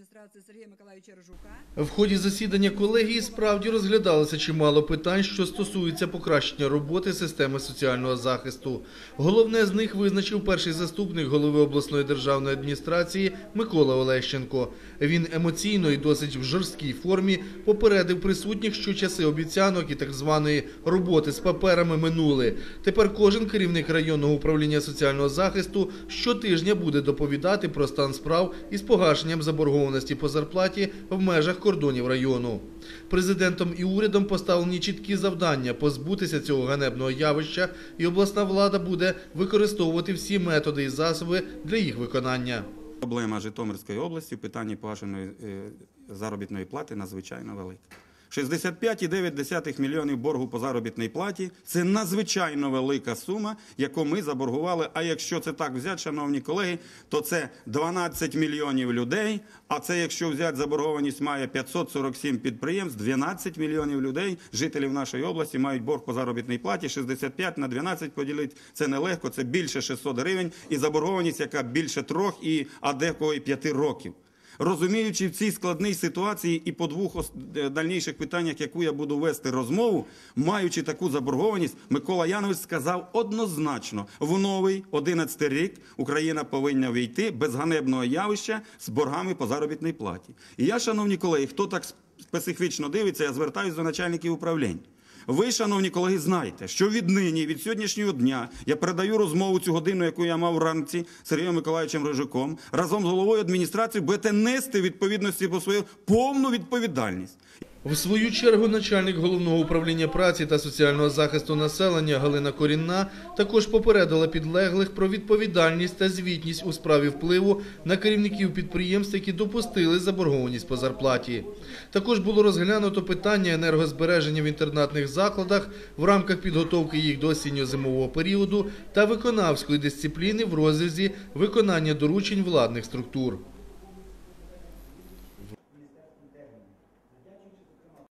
адміністрації Сергія Миколаївича Рожука. В ході засідання колегії справді розглядалося чимало питань, що стосуються покращення роботи системи соціального захисту. Головне з них визначив перший заступник голови обласної державної адміністрації Микола Олещенко. Він емоційно і досить в жорсткій формі попередив присутніх, що часи обіцянок і так званої роботи з паперами минули. Тепер кожен керівник районного управління соціального захисту щотижня буде доповідати про стан справ із погашенням заборгованості по зарплаті в межах кордонів району. Президентом і урядом поставлені чіткі завдання позбутися цього ганебного явища, і обласна влада буде використовувати всі методи і засоби для їх виконання. Проблема Житомирської області в питанні погашеної е, заробітної плати надзвичайно велика. 65,9 мільйонів боргу по заробітній платі це надзвичайно велика сума, яку ми заборгували. А якщо це так взяти, шановні колеги, то це 12 мільйонів людей. А це якщо взяти заборгованість має 547 підприємств, 12 мільйонів людей, жителів нашої області, мають борг по заробітній платі. 65 на 12 поділити це нелегко, це більше 600 гривень. І заборгованість, яка більше трьох і а декого і п'яти років. Розуміючи в цій складній ситуації і по двох е, дальніших питаннях, яку я буду вести розмову, маючи таку заборгованість, Микола Янович сказав однозначно: в новий 11 рік Україна повинна війти без ганебного явища з боргами по заробітній платі. І я, шановні колеги, хто так специфічно дивиться, я звертаюся до начальників управлінь. Ви, шановні колеги, знаєте, що віднині, від сьогоднішнього дня, я передаю розмову цю годину, яку я мав вранці Сергієм Миколаївичем Рожиком, разом з головою адміністрації будете нести відповідності по свою повну відповідальність. В свою чергу начальник головного управління праці та соціального захисту населення Галина Корінна також попередила підлеглих про відповідальність та звітність у справі впливу на керівників підприємств, які допустили заборгованість по зарплаті. Також було розглянуто питання енергозбереження в інтернатних закладах в рамках підготовки їх до осінньо-зимового періоду та виконавської дисципліни в розрізі виконання доручень владних структур.